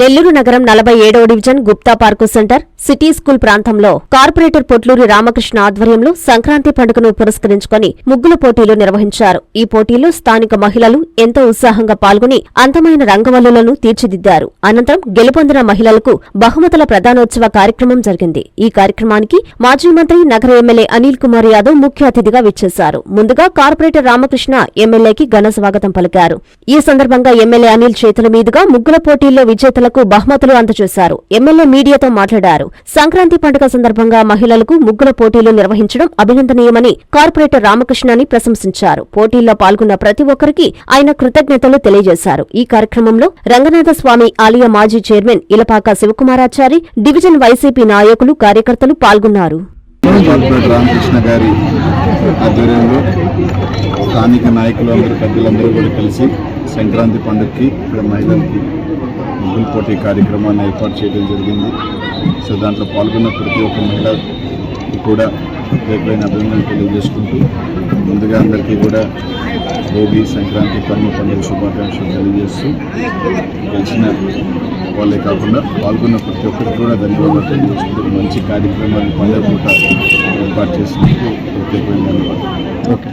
నెల్లూరు నగరం నలభై ఏడవ division Gupta park centre city school ప్రాంతంలో కార్పొరేటర్ పొట్లూరి రామకృష్ణ ఆధ్వర్యంలో సంక్రాంతి పండుగను పురస్కరించుకొని ముగ్గుల పోటీలు నిర్వహించారు. ఈ పోటీలో స్థానిక మహిళలు ఎంతో ఉత్సాహంగా పాల్గొని అందమైన రంగవల్లులను తీర్చిదిద్దారు. అనంతరం గెలుపొందిన మహిళలకు బహుమతుల ప్రదానోత్సవ కార్యక్రమం జరిగింది. ఈ కార్యక్రమానికి మాజీ మంత్రి నగర ఎమ్మెల్యే అనిల్ కుమార్ యాదవ్ ముఖ్య అతిథిగా విచ్చేశారు. ముందుగా కార్పొరేటర్ రామకృష్ణ ఎమ్మెల్యేకి ఘన స్వాగతం పలికారు. ఈ సందర్భంగా ఎమ్మెల్యే అనిల్ చేతుల మీదుగా ముగ్గుల పోటీల్లో నేతలకు బహుమతులు అందజేశారు. ఎమ్మెల్యే మీడియాతో మాట్లాడారు. సంక్రాంతి పండుగ సందర్భంగా మహిళలకు ముగ్గుల పోటీలు నిర్వహించడం అభినందనీయమని కార్పొరేటర్ రామకృష్ణని ప్రశంసించారు. పోటీల్లో పాల్గొన్న ప్రతి ఒక్కరికి ఆయన కృతజ్ఞతలు తెలియజేశారు. ఈ కార్యక్రమంలో రంగనాథస్వామి ఆలయ మాజీ chairman Ilapaka Sivakumarachari division YCP నాయకులు కార్యకర్తలు పాల్గొన్నారు. స్థానిక నాయకులు అందరూ పెద్దలందరూ కూడా కలిసి సంక్రాంతి పండుగకి ఇక్కడ మహిళలకి ముగ్గులు పోటీ కార్యక్రమాన్ని ఏర్పాటు చేయడం జరిగింది. సో దాంట్లో పాల్గొన్న ప్రతి ఒక్క మహిళ కూడా ప్రత్యేకమైన అభినందనలు తెలియజేసుకుంటూ ముందుగా అందరికీ కూడా భోగి సంక్రాంతి కర్మ పండుగ శుభాకాంక్షలు తెలియజేస్తూ గెలిచిన వాళ్ళే కాకుండా పాల్గొన్న ప్రతి ఒక్కరికి కూడా ధన్యవాదాలు తెలియజేసుకుంటూ మంచి కార్యక్రమాన్ని పండుగ పూట ఏర్పాటు చేసినందుకు ప్రత్యేకమైన ధన్యవాదాలు. Okay.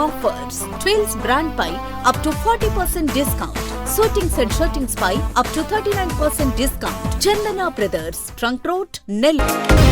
offers Twins brand pie up to 40% discount. Suitings and shirtings pie up to 39% discount. Chandana Brothers, Trunk Road, Nellore.